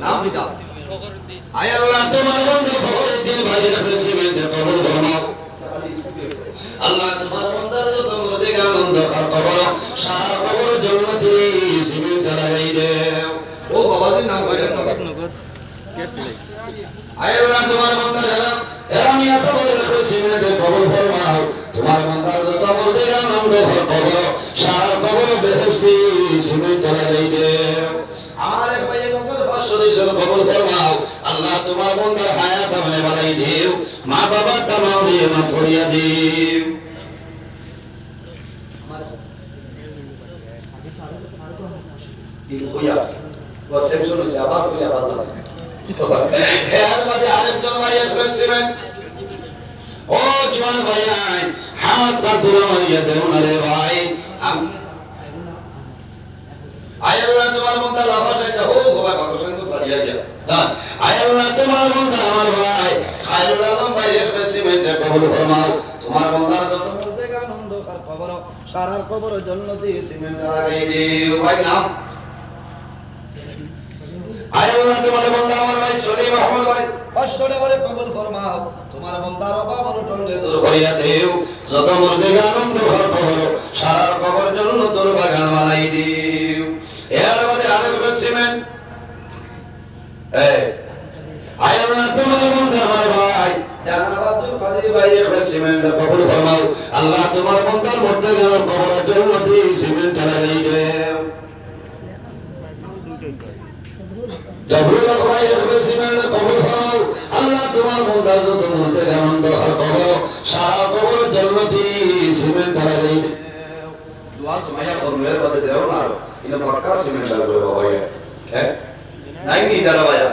নাম পিতা আয় আল্লাহ তোমার বন্ধু ফখরুদ্দিন ভাইয়ের সিমেন্টে কবুল ফরমাও আল্লাহ তোমার বন্দার যত মুরদে আনন্দ খার কবর সারা কবর জন্নতি সিমেন্ট লাগাই দেও ও বাবাজির নাম কইলেন আয় আল্লাহ তোমার বন্দার সিমেন্টে ফরমাও তোমার যত মুরদে আনন্দ খার কবর সারা কবর বেহেশতি সিমেন্ট লাগাই কবুল ফরমাও আল্লাহ তোমার বন্দার হায়াত আমলে বাড়াই দিও। মা বাবার তামাও দিয়ে মা ফরিয়া দিও আল্লাহ আল্লাহ, তোমার বন্ধা আমার ভাই। খায়রুল আলম ভাই আসবেন সিমেন্টে কবুল ফরমাও তোমার বন্ধার জন্য আনন্দ কার খবর বন্দার অভাব অনটনে দূর করিয়া দেও। যত মুর্দে আনন্দ ঘর খবর সারার খবর জন্য তোর বাগান বানাই দিও। এর মধ্যে আরেক সিমেন্ট আল্লাহ, তোমার বন্ধা আমার ভাই। জানাব আব্দুল কাদের ভাই এক সিমেন্ট কবুল ফরমাও। আল্লাহ, তোমার বন্দার মধ্যে গেল খবর জন্য সিমেন্ট লাগাই দেও জবরুল ভাই একবার সিমেন্ট কবুল করো আল্লাহ, তোমার বন্ধা যত মধ্যে আনন্দ আর করো সারা কবর জন্মতি সিমেন্ট লাগাই দোয়া তোমায়া করমের বাদে দেও না। ইনা পক্কা সিমেন্ট লাগবে বাবা হ্যাঁ? नहीं नहीं आया